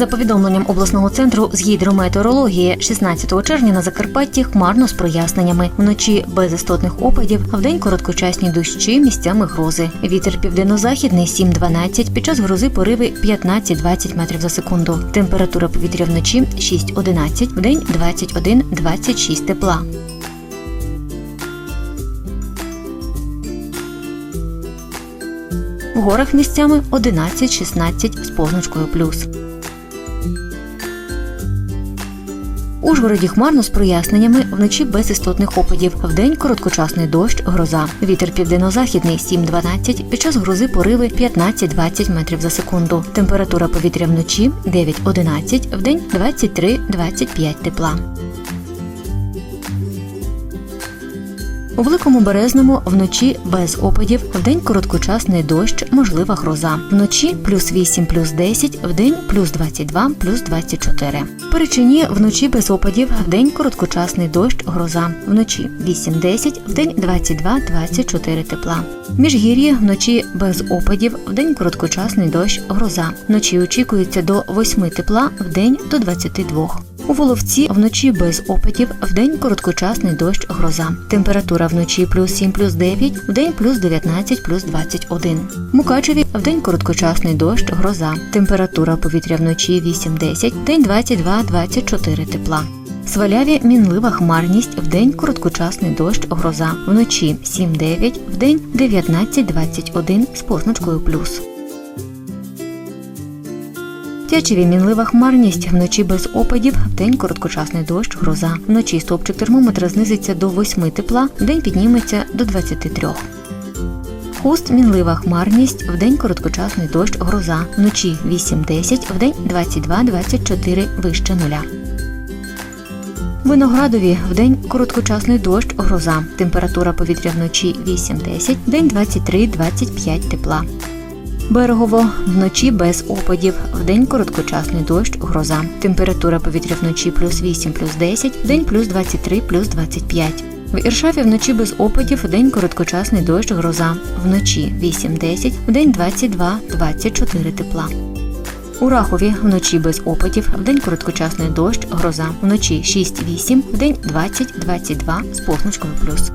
За повідомленням обласного центру з гідрометеорології, 16 червня на Закарпатті хмарно з проясненнями. Вночі без істотних опадів, а вдень короткочасні дощі, місцями грози. Вітер південно-західний 7-12, під час грози пориви 15-20 метрів за секунду. Температура повітря вночі 6-11, вдень 21-26 тепла. В горах місцями 11-16 з позначкою плюс. Ужгороді хмарно з проясненнями, вночі без істотних опадів. Вдень короткочасний дощ, гроза. Вітер південно-західний 7-12, під час грози пориви 15-20 метрів за секунду. Температура повітря вночі 9-11, вдень 23-25 тепла. У великому березному вночі без опадів, вдень короткочасний дощ, можлива гроза. Вночі плюс 8, плюс 10, вдень плюс 22, плюс 24. В Перечині вночі без опадів, вдень короткочасний дощ, гроза. Вночі 8-10, вдень 22-24 тепла. Міжгір'ї вночі без опадів, вдень короткочасний дощ, гроза. Вночі очікується до 8 тепла, вдень до 22. У Воловці вночі без опадів, вдень короткочасний дощ, гроза. Температура вночі плюс 7, плюс 9, вдень плюс 19, плюс 21. Мукачеві вдень короткочасний дощ, гроза. Температура повітря вночі 8-10, вдень 22-24 тепла. Сваляві мінлива хмарність, вдень короткочасний дощ, гроза. Вночі 7-9, вдень 19-21 з позначкою плюс. Тячеві мінлива хмарність, вночі без опадів, вдень короткочасний дощ, гроза. Вночі стопчик термометра знизиться до 8 тепла, вдень підніметься до 23. Хуст мінлива хмарність, вдень короткочасний дощ, гроза. Вночі 8-10, вдень 22-24 вище нуля. Виноградові вдень короткочасний дощ, гроза. Температура повітря вночі 8-10, вдень 23-25 тепла. Берегово вночі без опадів, вдень короткочасний дощ, гроза. Температура повітря вночі плюс 8, плюс 10, вдень плюс 23, плюс 25. В Іршаві вночі без опадів, вдень короткочасний дощ, гроза. Вночі 8-10, вдень 22-24 тепла. У Рахові вночі без опадів, вдень короткочасний дощ, гроза. Вночі 6-8, вдень 20-22 з позначкою плюс.